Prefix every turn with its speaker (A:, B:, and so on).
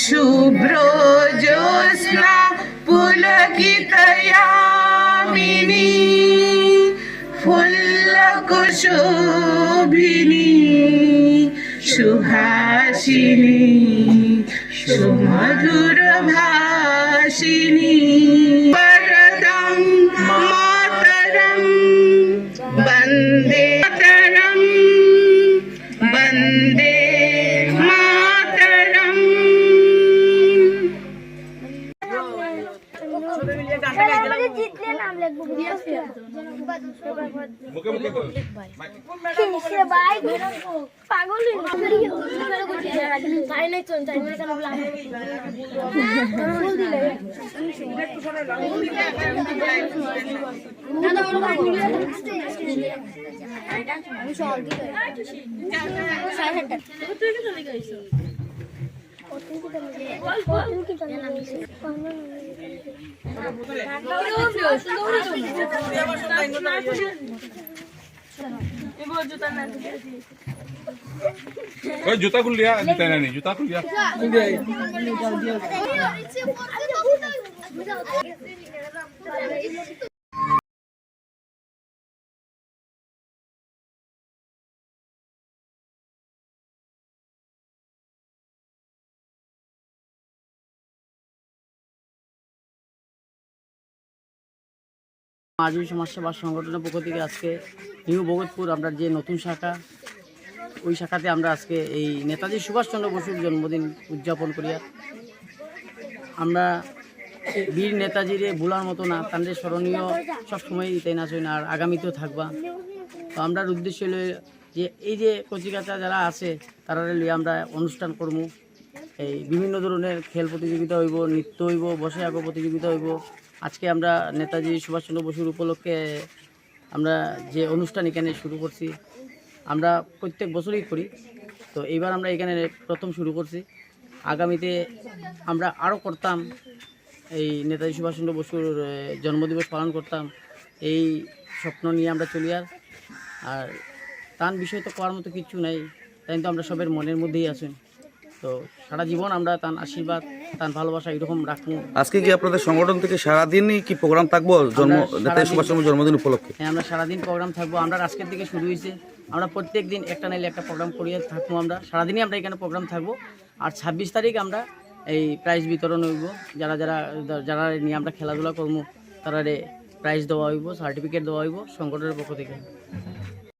A: শুভ্র জ্যোৎস্না পুলকিতয়ামিনী ফুল্লকুশোভিনী সুহাসিনী সুমধুর ভাষিনী
B: পাগল
C: ওই জুতা খুল লিয়া জুতা নাই জুতা খুল লিয়া
D: আজীবী সমাজসেবা সংগঠনের পক্ষ থেকে আজকে নিউ ভগতপুর আমরা যে নতুন শাখা, ওই শাখাতে আমরা আজকে এই নেতাজি সুভাষচন্দ্র বসুর জন্মদিন উদযাপন করিয়া আমরা বীর নেতাজিরে ভুলার মতো না, তাদের স্মরণীয় সবসময় তাই না না আর আগামীতেও থাকবা। তো আমরা উদ্দেশ্য লই যে এই যে কচিকাচা যারা আছে, তারা লিয়ে আমরা অনুষ্ঠান করব এই বিভিন্ন ধরনের খেল প্রতিযোগিতা হইব, নৃত্য হইব, বসে আঁকো প্রতিযোগিতা হইব। আজকে আমরা নেতাজি সুভাষচন্দ্র বসুর উপলক্ষে আমরা যে অনুষ্ঠান এখানে শুরু করছি, আমরা প্রত্যেক বছরই করি। তো এইবার আমরা এখানে প্রথম শুরু করছি। আগামীতে আমরা আরও করতাম, এই নেতাজি সুভাষচন্দ্র বসুর জন্মদিবস পালন করতাম, এই স্বপ্ন নিয়ে আমরা চলি আর। আর তার বিষয় তো করার মতো কিছু নাই, তাই তো আমরা সবের মনের মধ্যেই আছেন তো সারা জীবন আমরা তার আশীর্বাদ তার ভালোবাসা এরকম রাখব।
E: আজকে কি আপনাদের সংগঠন থেকে সারাদিনই কি প্রোগ্রাম থাকব? জন্ম নেতাজি সুভাষচন্দ্র জন্মদিন উপলক্ষে।
D: হ্যাঁ আমরা সারাদিন প্রোগ্রাম থাকব। আমরা আজকের থেকে শুরু হয়েছে। আমরা প্রত্যেক দিন একটা নাইলে একটা প্রোগ্রাম করিয়ে থাকব আমরা। সারাদিনই আমরা এখানে প্রোগ্রাম থাকব। আর ছাব্বিশ তারিখ আমরা এই প্রাইজ বিতরণ হইব। যারা যারা যারা নিয়ে আমরা খেলাধুলা করব তারা প্রাইজ দেওয়া হইব সার্টিফিকেট দেওয়া হইব সংগঠনের পক্ষ থেকে।